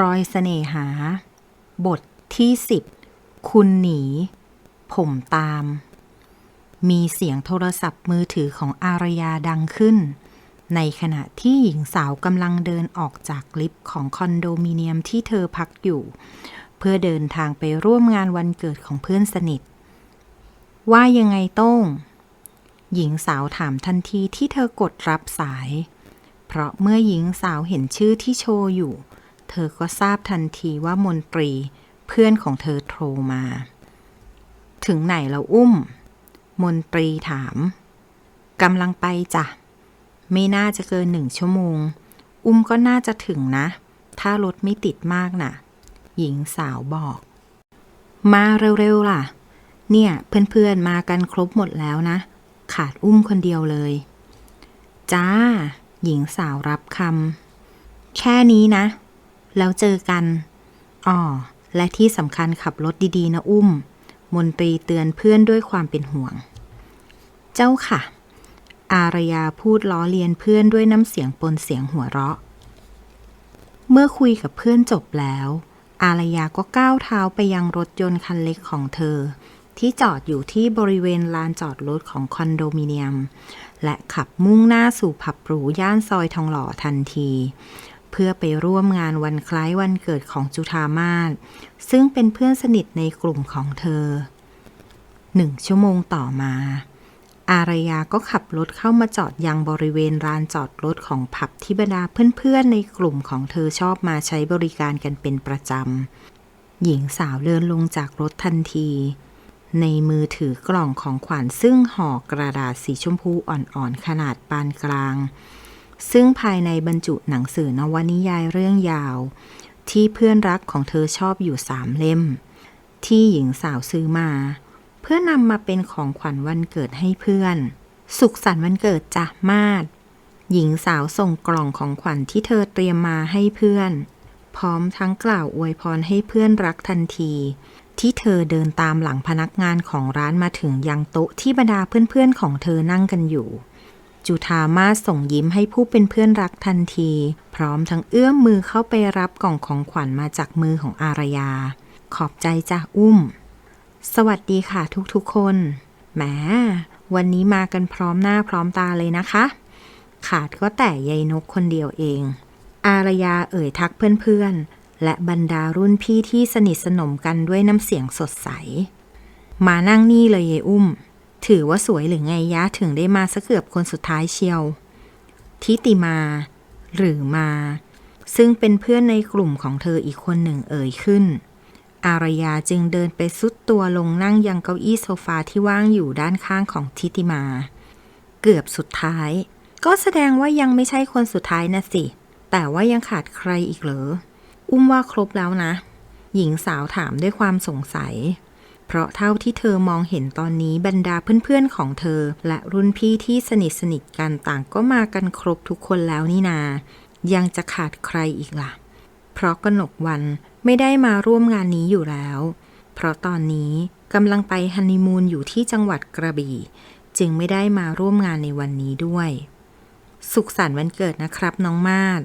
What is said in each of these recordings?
รอยเสน่หา บทที่สิบคุณหนี ผมตาม มีเสียงโทรศัพท์มือถือของอารยาดังขึ้น ในขณะที่หญิงสาวกำลังเดินออกจากลิฟต์ของคอนโดมิเนียมที่เธอพักอยู่ เพื่อเดินทางไปร่วมงานวันเกิดของเพื่อนสนิท ว่ายังไงโต้ง หญิงสาวถามทันทีที่เธอกดรับสาย เพราะเมื่อหญิงสาวเห็นชื่อที่โชว์อยู่ เธอก็ทราบทันทีว่ามนตรีเพื่อนของเธอโทรมา ถึงไหนแล้วอุ้ม มนตรีถามกำลังไปจ้ะ ไม่น่าจะเกินหนึ่งชั่วโมง อุ้มก็น่าจะถึงนะ ถ้ารถไม่ติดมากน่ะ หญิงสาวบอก มาเร็วๆล่ะ เนี่ย เพื่อนๆมากันครบหมดแล้วนะ ขาดอุ้มคนเดียวเลย จ้า หญิงสาวรับคำแค่นี้นะ แล้วเจอกันอ๋อและที่สำคัญขับรถดีๆ นะอุ้ม มนตรีเตือนเพื่อนด้วยความเป็นห่วง เจ้าค่ะ อารยาพูดล้อเลียนเพื่อนด้วยน้ำเสียงปนเสียงหัวเราะ เมื่อคุยกับเพื่อนจบแล้ว อารยาก็ก้าวเท้าไปยังรถยนต์คันเล็กของเธอ ที่จอดอยู่ที่บริเวณลานจอดรถของคอนโดมิเนียม และขับมุ่งหน้าสู่ผับหรูย่านซอยทองหล่อทันที เพื่อไปร่วมงานวันคล้ายวันเกิดของจุธามาศซึ่งเป็นเพื่อนสนิทในกลุ่มของเธอหนึ่งชั่วโมงต่อมา อารยาก็ขับรถเข้ามาจอดยังบริเวณลานจอดรถของผับที่บรรดาเพื่อนๆในกลุ่มของเธอชอบมาใช้บริการกันเป็นประจำ หญิงสาวเดินลงจากรถทันที ในมือถือกล่องของขวัญซึ่งห่อกระดาษสีชมพูอ่อนๆขนาดปานกลาง ซึ่งภายในบรรจุหนังสือนวนิยายเรื่องยาว ที่เพื่อนรักของเธอชอบอยู่สามเล่ม ที่หญิงสาวซื้อมา เพื่อนำมาเป็นของขวัญวันเกิดให้เพื่อน สุขสันต์วันเกิดจ้ะมาดหญิงสาวส่งกล่องของขวัญที่เธอเตรียมมาให้เพื่อน พร้อมทั้งกล่าวอวยพรให้เพื่อนรักทันที ที่เธอเดินตามหลังพนักงานของร้านมาถึงยังโต๊ะที่บรรดาเพื่อนๆของเธอนั่งกันอยู่ จุธามาส่งยิ้มให้ผู้เป็นเพื่อนรักทันที พร้อมทั้งเอื้อมมือเข้าไปรับกล่องของขวัญมาจากมือของอารยา ขอบใจจ้ะอุ้ม สวัสดีค่ะทุกๆคนแหมวันนี้มากันพร้อมหน้าพร้อมตาเลยนะคะ ขาดก็แต่ยายนกคนเดียวเอง อารยาเอ่ยทักเพื่อนๆ และบรรดารุ่นพี่ที่สนิทสนมกันด้วยน้ำเสียงสดใส มานั่งนี่เลยยายอุ้ม ถือว่าสวยหรือไงยะถึงได้มาสักเกือบคนสุดท้ายเชียว ทิติมา หรือมา ซึ่งเป็นเพื่อนในกลุ่มของเธออีกคนหนึ่งเอ่ยขึ้น อารยาจึงเดินไปซุดตัวลงนั่งยังเก้าอี้โซฟาที่ว่างอยู่ด้านข้างของทิติมา เกือบสุดท้าย ก็แสดงว่ายังไม่ใช่คนสุดท้ายนะสิ แต่ว่ายังขาดใครอีกเหรอ อุ้มว่าครบแล้วนะ หญิงสาวถามด้วยความสงสัย เพราะเท่าที่เธอมองเห็นตอนนี้บรรดาเพื่อนๆของเธอ และรุ่นพี่ที่สนิทสนิทกันต่างก็มากันครบทุกคนแล้วนี่นา ยังจะขาดใครอีกล่ะ เพราะกนกวันไม่ได้มาร่วมงานนี้อยู่แล้ว เพราะตอนนี้กำลังไปฮันนีมูนอยู่ที่จังหวัดกระบี่ จึงไม่ได้มาร่วมงานในวันนี้ด้วย สุขสันต์วันเกิดนะครับน้องมาด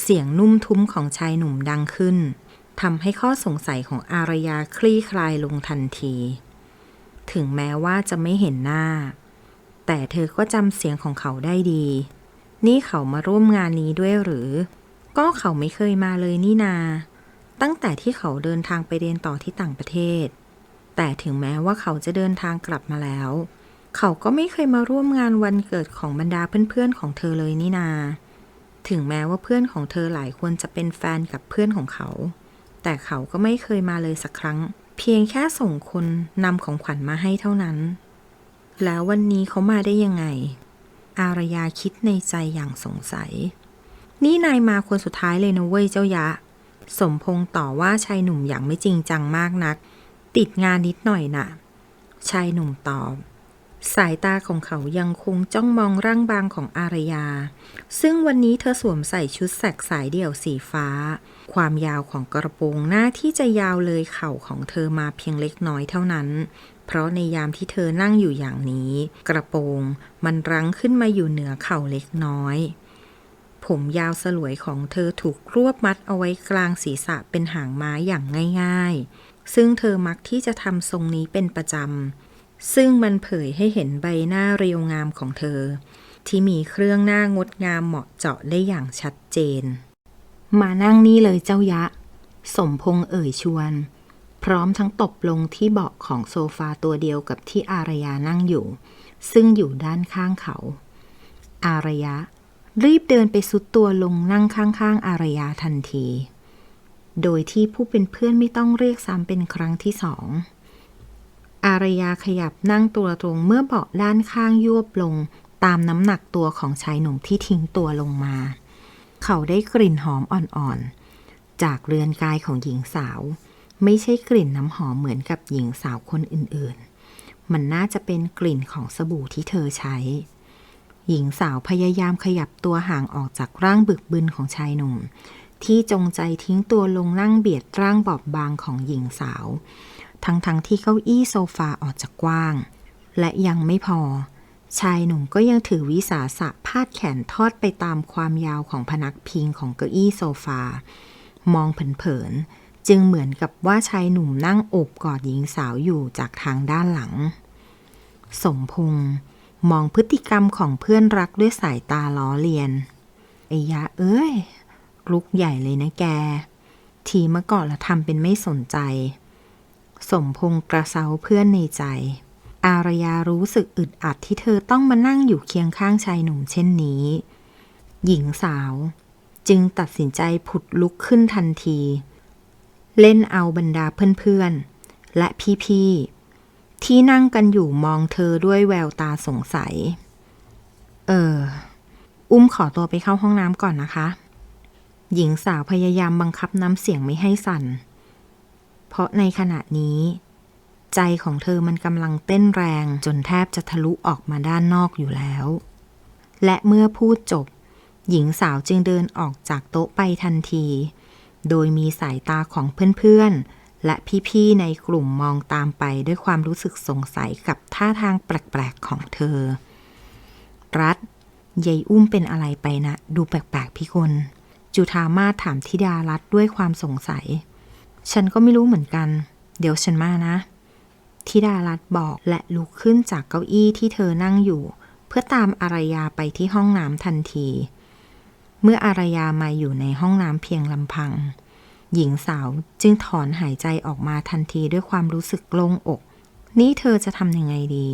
เสียงนุ่มทุ้มของชายหนุ่มดังขึ้น ทำให้ข้อสงสัยของอารยาคลี่คลายลงทันที ถึงแม้ว่าจะไม่เห็นหน้า แต่เธอก็จำเสียงของเขาได้ดี นี่เขามาร่วมงานนี้ด้วยหรือ ก็เขาไม่เคยมาเลยนี่นา ตั้งแต่ที่เขาเดินทางไปเรียนต่อที่ต่างประเทศ แต่ถึงแม้ว่าเขาจะเดินทางกลับมาแล้ว เขาก็ไม่เคยมาร่วมงานวันเกิดของบรรดาเพื่อนๆของเธอเลยนี่นา ถึงแม้ว่าเพื่อนของเธอหลายคนจะเป็นแฟนกับเพื่อนของเขา แต่เขาก็ไม่เคยมาเลยสักครั้ง เพียงแค่ส่งคนนำของขวัญมาให้เท่านั้น แล้ววันนี้เขามาได้ยังไง อารยาคิดในใจอย่างสงสัย นี่นายมาคนสุดท้ายเลยนะเว้ยเจ้ายะ สมพงษ์ต่อว่าชายหนุ่มอย่างไม่จริงจังมากนัก ติดงานนิดหน่อยน่ะ ชายหนุ่มตอบ สายตาของเขายังคงจ้องมองร่างบางของอารยา ซึ่งวันนี้เธอสวมใส่ชุดแสกสายเดี่ยวสีฟ้า ความยาวของกระโปรงหน้าที่จะยาวเลยเข่าของเธอมาเพียงเล็กน้อยเท่านั้น เพราะในยามที่เธอนั่งอยู่อย่างนี้ กระโปรงมันรั้งขึ้นมาอยู่เหนือเข่าเล็กน้อย ผมยาวสลวยของเธอถูกรวบมัดเอาไว้กลางศีรษะเป็นหางม้าอย่างง่าย ๆ ซึ่งเธอมักที่จะทำทรงนี้เป็นประจำ ซึ่งมันเผยให้เห็นใบหน้าเรียวงามของเธอ ที่มีเครื่องหน้างดงามเหมาะเจาะได้อย่างชัดเจน มานั่งนี่เลยเจ้ายะ สมพงษ์เอ่ยชวน พร้อมทั้งตบลงที่เบาะของโซฟาตัวเดียวกับที่อารยานั่งอยู่ ซึ่งอยู่ด้านข้างเขา อารยะ รีบเดินไปสุดตัวลงนั่งข้างๆ อารยาทันที โดยที่ผู้เป็นเพื่อนไม่ต้องเรียกซ้ำเป็นครั้งที่สอง อารยาขยับนั่งตัวตรงเมื่อเบาะด้านข้างยวบลง ตามน้ำหนักตัวของชายหนุ่มที่ทิ้งตัวลงมา เขาได้กลิ่นหอมอ่อนๆ จากเรือนกายของหญิงสาว ไม่ใช่กลิ่นน้ำหอมเหมือนกับหญิงสาวคนอื่นๆ มันน่าจะเป็นกลิ่นของสบู่ที่เธอใช้ หญิงสาวพยายามขยับตัวห่างออกจากร่างบึกบึนของชายหนุ่ม ที่จงใจทิ้งตัวลงนั่งเบียดร่างบอบบางของหญิงสาว ทั้งๆทที่เก้าอี้โซฟาออกจากกว้าง และยังไม่พอ ชายหนุ่มก็ยังถือวิสาสะพาดแขนทอดไปตามความยาวของพนักพิงของเก้าอี้โซฟา มองเผินๆจึงเหมือนกับว่าชายหนุ่มนั่งโอบกอดหญิงสาวอยู่จากทางด้านหลัง สมพงษ์มองพฤติกรรมของเพื่อนรักด้วยสายตาล้อเลียนไอ้ยะเอ้ยลุกใหญ่เลยนะแก ทีเมื่อก่อนละทำเป็นไม่สนใจ สมพงษ์กระเซาเพื่อนในใจ อารยารู้สึกอึดอัดที่เธอต้องมานั่งอยู่เคียงข้างชายหนุ่มเช่นนี้ หญิงสาว จึงตัดสินใจผุดลุกขึ้นทันที เล่นเอาบรรดาเพื่อนๆ และพี่ๆ ที่นั่งกันอยู่มองเธอด้วยแววตาสงสัย เออ อุ้มขอตัวไปเข้าห้องน้ำก่อนนะคะ หญิงสาวพยายามบังคับน้ำเสียงไม่ให้สั่น เพราะในขณะนี้ ใจของเธอมันกำลังเต้นแรงจนแทบจะทะลุออกมาด้านนอกอยู่แล้ว และเมื่อพูดจบ หญิงสาวจึงเดินออกจากโต๊ะไปทันที โดยมีสายตาของเพื่อนๆ และพี่ๆ ในกลุ่มมองตามไปด้วยความรู้สึกสงสัยกับท่าทางแปลกๆ ของเธอ รัฐยายอุ้มเป็นอะไรไปนะ ดูแปลกๆ พี่คน จุธามาถามธิดารัฐด้วยความสงสัย ฉันก็ไม่รู้เหมือนกัน เดี๋ยวฉันมานะธิดารัตบอกและลุกขึ้นจากเก้าอี้ที่เธอนั่งอยู่ เพื่อตามอารยาไปที่ห้องน้ำทันที เมื่ออารยามาอยู่ในห้องน้ำเพียงลำพัง หญิงสาวจึงถอนหายใจออกมาทันทีด้วยความรู้สึกโล่งอก นี่เธอจะทำยังไงดี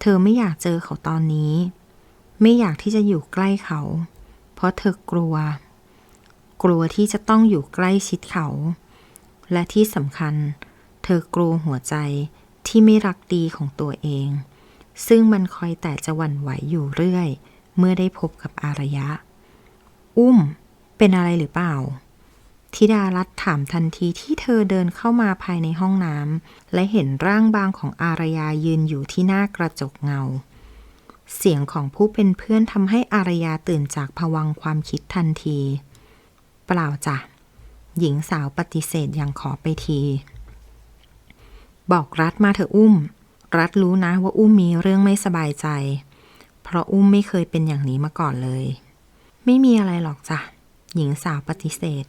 เธอไม่อยากเจอเขาตอนนี้ ไม่อยากที่จะอยู่ใกล้เขา เพราะเธอกลัว กลัวที่จะต้องอยู่ใกล้ชิดเขา และที่สำคัญ เธอกลัวหัวใจที่ไม่รักดีของตัวเอง ซึ่งมันคอยแต่จะหวั่นไหวอยู่เรื่อย เมื่อได้พบกับอารยะ อุ้ม เป็นอะไรหรือเปล่าธิดารัตถามทันทีที่เธอเดินเข้ามาภายในห้องน้ำและเห็นร่างบางของอารยายืนอยู่ที่หน้ากระจกเงา เสียงของผู้เป็นเพื่อนทำให้อารยาตื่นจากผวังความคิดทันที เปล่าจ้ะ หญิงสาวปฏิเสธอย่างขอไปที บอกรัฐมาเถอะอุ้ม รัฐรู้นะว่าอุ้มมีเรื่องไม่สบายใจ เพราะอุ้มไม่เคยเป็นอย่างนี้มาก่อนเลย ไม่มีอะไรหรอกจ้ะ หญิงสาวปฏิเสธ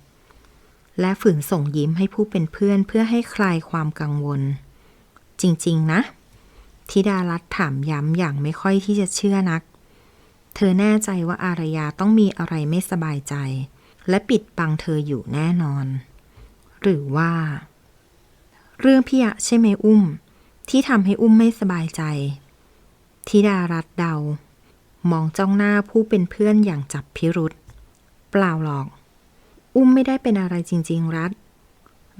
และฝืนส่งยิ้มให้ผู้เป็นเพื่อนเพื่อให้คลายความกังวล จริง ๆ นะธิดารัตน์ถามย้ำอย่างไม่ค่อยที่จะเชื่อนัก เธอแน่ใจว่าอารยาต้องมีอะไรไม่สบายใจ และปิดบังเธออยู่แน่นอน หรือว่า เรื่องพี่อะใช่ไหมอุ้ม ที่ทำให้อุ้มไม่สบายใจธิดารัตเดา มองจ้องหน้าผู้เป็นเพื่อนอย่างจับพิรุษเปล่าหรอก อุ้มไม่ได้เป็นอะไรจริง ๆ รัฐ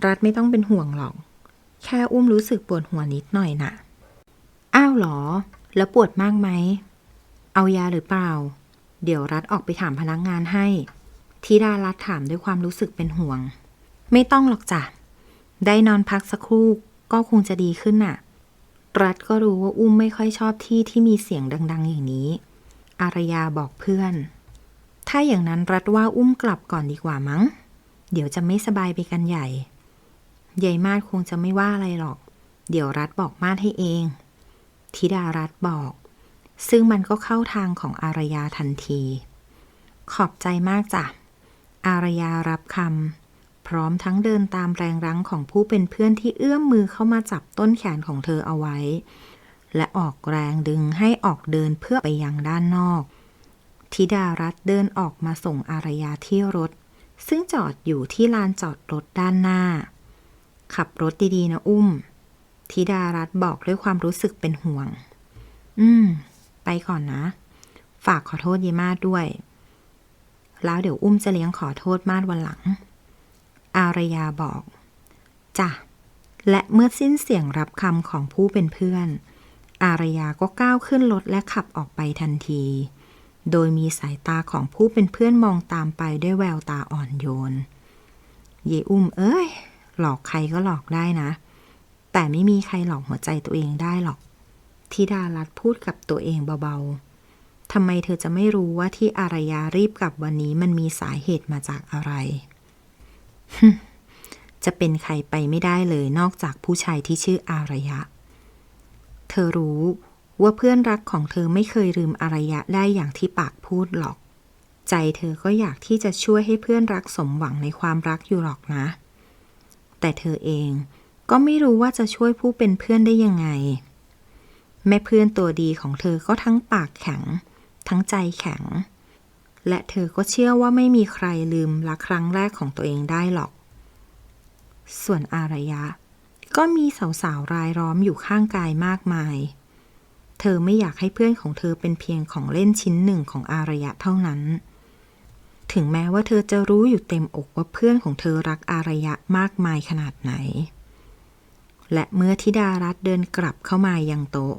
รัฐไม่ต้องเป็นห่วงหรอก แค่อุ้มรู้สึกปวดหัวนิดหน่อยน่ะ อ้าวหรอ แล้วปวดมากไหม เอายาหรือเปล่า เดี๋ยวรัฐออกไปถามพนักงานให้ ธิดารัฐถามด้วยความรู้สึกเป็นห่วง ไม่ต้องหรอกจ้ะ ได้นอนพักสักครู่ก็คงจะดีขึ้นน่ะ รัฐก็รู้ว่าอุ้มไม่ค่อยชอบที่ที่มีเสียงดัง ๆ อย่างนี้ อารยาบอกเพื่อน ถ้าอย่างนั้นรัฐว่าอุ้มกลับก่อนดีกว่ามั้ง เดี๋ยวจะไม่สบายไปกันใหญ่ ยายมาดคงจะไม่ว่าอะไรหรอก เดี๋ยวรัฐบอกมาดให้เอง ธิดารัฐบอก ซึ่งมันก็เข้าทางของอารยาทันที ขอบใจมากจ้ะ อารยารับคำพร้อมทั้งเดินตามแรงรั้งของผู้เป็นเพื่อนที่เอื้อมมือเข้ามาจับต้นแขนของเธอเอาไว้ และออกแรงดึงให้ออกเดินเพื่อไปยังด้านนอกธิดารัตเดินออกมาส่งอารยาที่รถ ซึ่งจอดอยู่ที่ลานจอดรถด้านหน้า ขับรถดีๆนะอุ้มธิดารัตบอกด้วยความรู้สึกเป็นห่วง อืม ไปก่อนนะ ฝากขอโทษเยมาด้วย แล้วเดี๋ยวอุ้มจะเลี้ยงขอโทษมาดวันหลัง อารยาบอกจ้ะและเมื่อสิ้นเสียงรับคำของผู้เป็นเพื่อน อารยาก็ก้าวขึ้นรถและขับออกไปทันที โดยมีสายตาของผู้เป็นเพื่อนมองตามไปด้วยแววตาอ่อนโยน เยอุ้มเอ้ย หลอกใครก็หลอกได้นะ แต่ไม่มีใครหลอกหัวใจตัวเองได้หรอก ธิดารัตพูดกับตัวเองเบาๆ ทำไมเธอจะไม่รู้ว่าที่อารยารีบกลับวันนี้มันมีสาเหตุมาจากอะไร จะเป็นใครไปไม่ได้เลยนอกจากผู้ชายที่ชื่ออารยะ เธอรู้ว่าเพื่อนรักของเธอไม่เคยลืมอารยะได้อย่างที่ปากพูดหรอก ใจเธอก็อยากที่จะช่วยให้เพื่อนรักสมหวังในความรักอยู่หรอกนะ แต่เธอเองก็ไม่รู้ว่าจะช่วยผู้เป็นเพื่อนได้ยังไง แม่เพื่อนตัวดีของเธอก็ทั้งปากแข็ง ทั้งใจแข็ง และเธอก็เชื่อว่าไม่มีใครลืมรักครั้งแรกของตัวเองได้หรอก ส่วนอารยะ ก็มีสาวๆรายล้อมอยู่ข้างกายมากมาย เธอไม่อยากให้เพื่อนของเธอเป็นเพียงของเล่นชิ้นหนึ่งของอารยะเท่านั้น ถึงแม้ว่าเธอจะรู้อยู่เต็มอกว่าเพื่อนของเธอรักอารยะมากมายขนาดไหน และเมื่อธิดารัตเดินกลับเข้ามายังโต๊ะ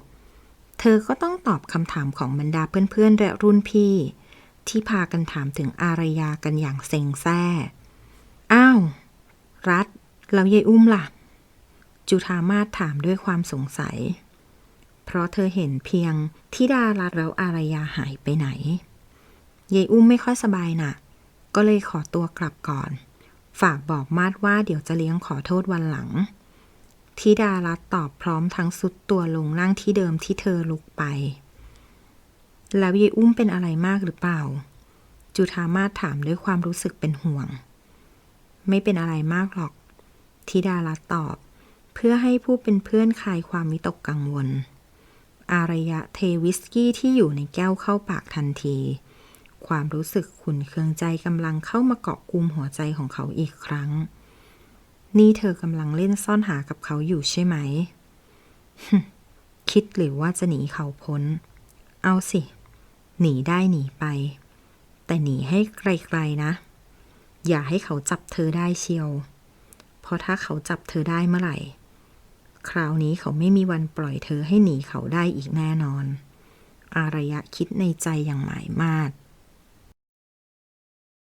เธอก็ต้องตอบคำถามของบรรดาเพื่อนๆและรุ่นพี่ ที่พากันถามถึงอารยากันอย่างเซ็งแซ่อ้าว รัฐแล้วยายอุ้มล่ะ จุธามาศถามด้วยความสงสัย เพราะเธอเห็นเพียงที่ดารัตแล้วอารยาหายไปไหนยายอุ้มไม่ค่อยสบายน่ะ ก็เลยขอตัวกลับก่อน ฝากบอกมาดว่าเดี๋ยวจะเลี้ยงขอโทษวันหลัง ธิดารัตตอบพร้อมทั้งสุดตัวลงนั่งที่เดิมที่เธอลุกไป แล้วยายอุ้มเป็นอะไรมากหรือเปล่า จุธามาศถามด้วยความรู้สึกเป็นห่วง ไม่เป็นอะไรมากหรอก ธิดารัตตอบ เพื่อให้ผู้เป็นเพื่อนคลายความวิตกกังวล อารยะเทวิสกี้ที่อยู่ในแก้วเข้าปากทันที ความรู้สึกขุนเคืองใจกำลังเข้ามาเกาะกุมหัวใจของเขาอีกครั้ง นี่เธอกำลังเล่นซ่อนหากับเขาอยู่ใช่ไหม คิดหรือว่าจะหนีเขาพ้น เอาสิ หนีได้หนีไป แต่หนีให้ไกลๆนะ อย่าให้เขาจับเธอได้เชียว เพราะถ้าเขาจับเธอได้เมื่อไหร่ คราวนี้เขาไม่มีวันปล่อยเธอให้หนีเขาได้อีกแน่นอน อารยะคิดในใจอย่างหมายมาด